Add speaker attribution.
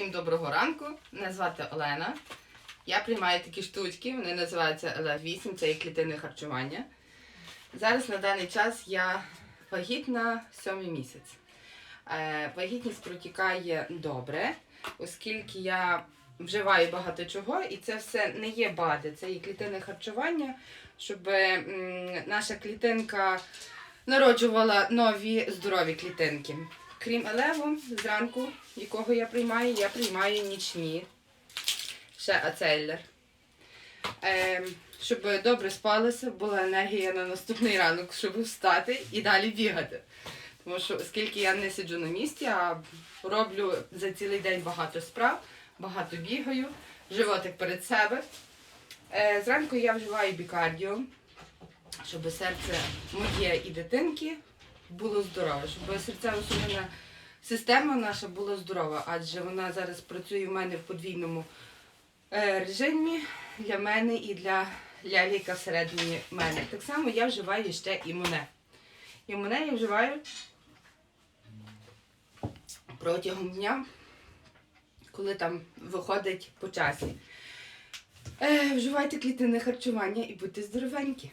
Speaker 1: Всім доброго ранку. Мене звати Олена. Я приймаю такі штучки, вони називаються ЛФ8, це є клітинне харчування. Зараз на даний час я вагітна сьомий місяць. Е, Вагітність протікає добре, оскільки я вживаю багато чого, і це все не є БАДи, це є клітинне харчування, щоб наша клітинка народжувала нові здорові клітинки. Крім елеву, зранку, якого я приймаю, я приймаю нічні. Ще ацеллер. Ем, щоб добре спалося, була енергія на наступний ранок, щоб встати і далі бігати. Тому що оскільки я не сиджу на місці, а роблю за цілий день багато справ, багато бігаю, животик перед себе. Е, зранку я вживаю бікардіо, щоб серце моє і дитинки було здорове, щоб серцево-судинна система наша була здорова, адже вона зараз працює в мене в подвійному е, режимі для мене і для ляліка всередині мене. Так само я вживаю ще імуне. Імуне я вживаю протягом дня, коли там виходить по часі. Е, вживайте клітинне харчування і будьте здоровенькі.